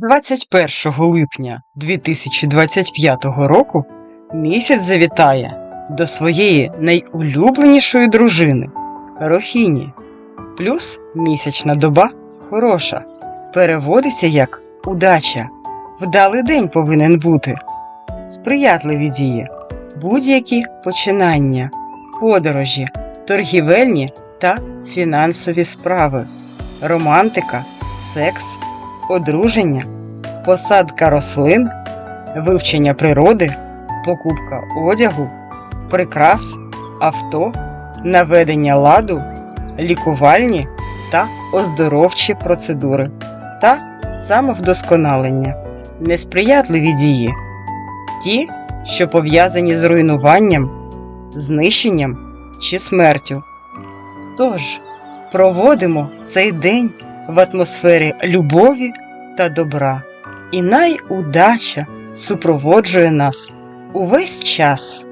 21 липня 2025 року місяць завітає до своєї найулюбленішої дружини Рохіні. Плюс місячна доба хороша. Переводиться як удача. Вдалий день повинен бути. Сприятливі дії, будь-які починання, подорожі, торгівельні та фінансові справи, романтика, секс, одруження, посадка рослин, вивчення природи, покупка одягу, прикрас, авто, наведення ладу, лікувальні та оздоровчі процедури та самовдосконалення, несприятливі дії, ті, що пов'язані з руйнуванням, знищенням чи смертю. Тож, проводимо цей день в атмосфері любові та добра, і найудача супроводжує нас увесь час.